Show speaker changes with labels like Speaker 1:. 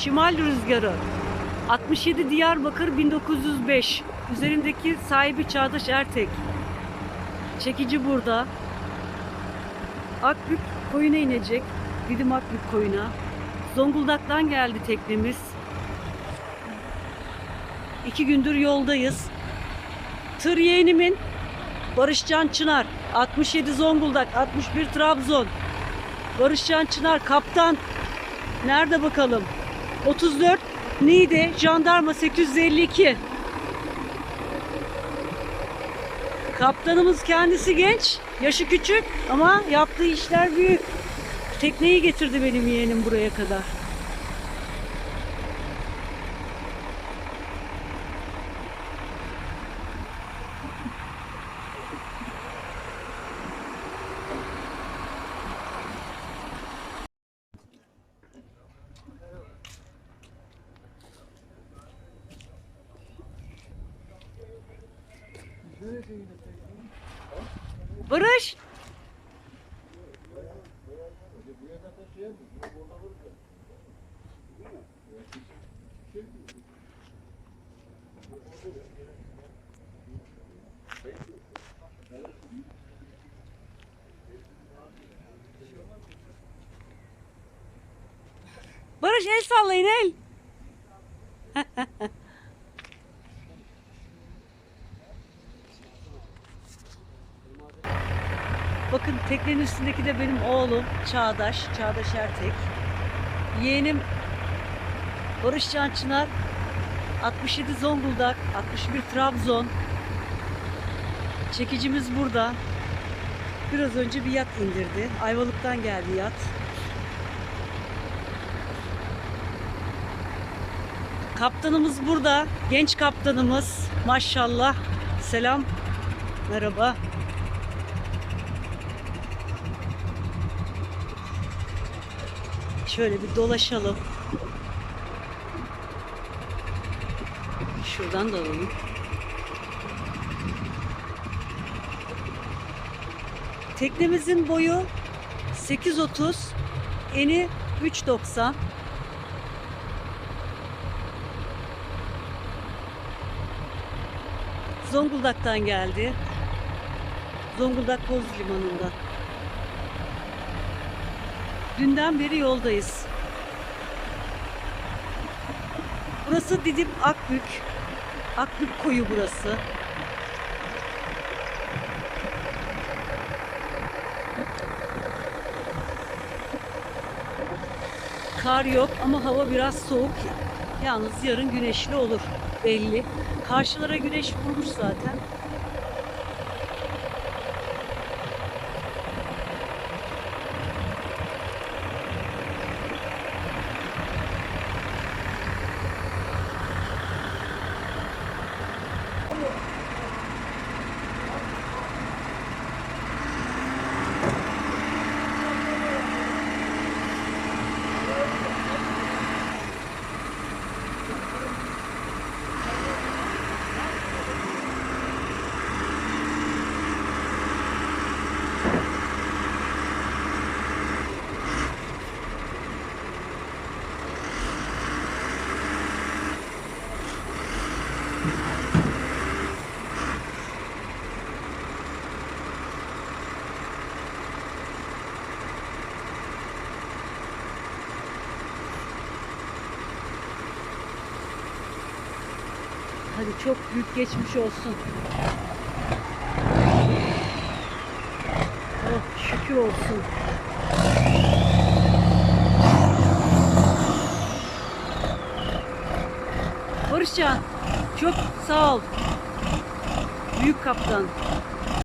Speaker 1: Şimal Rüzgarı. 67 Diyarbakır 1905. Üzerindeki sahibi Çağdaş Ertek. Çekici burada. Akbük koyuna inecek. Didim Akbük koyuna. Zonguldak'tan geldi teknemiz. İki gündür yoldayız. Tır yeğenimin Barışcan Çınar. 67 Zonguldak, 61 Trabzon. Barışcan Çınar kaptan. Nerede bakalım? 34 Niğde Jandarma 852. Kaptanımız kendisi genç, yaşı küçük ama yaptığı işler büyük. Tekneyi getirdi benim yeğenim buraya kadar. Barış! Barış el sallayın el. Bakın teknenin üstündeki de benim oğlum Çağdaş, Çağdaş Ertek. Yeğenim Barış Can Çınar, 67 Zonguldak, 61 Trabzon. Çekicimiz burada. Biraz önce bir yat indirdi. Ayvalık'tan geldi yat. Kaptanımız burada. Genç kaptanımız. Maşallah. Selam. Merhaba. Şöyle bir dolaşalım. Şuradan da alalım. Teknemizin boyu 8.30, eni 3.90. Zonguldak'tan geldi. Zonguldak Koz Limanı'nda. Dünden beri yoldayız. Burası Didim Akbük. Akbük koyu burası. Kar yok ama hava biraz soğuk. Yalnız yarın güneşli olur belli. Karşılara güneş vurmuş zaten. Come on. Hadi çok büyük geçmiş olsun. Oh şükür olsun. Barışcan çok sağ ol. Büyük kaptan.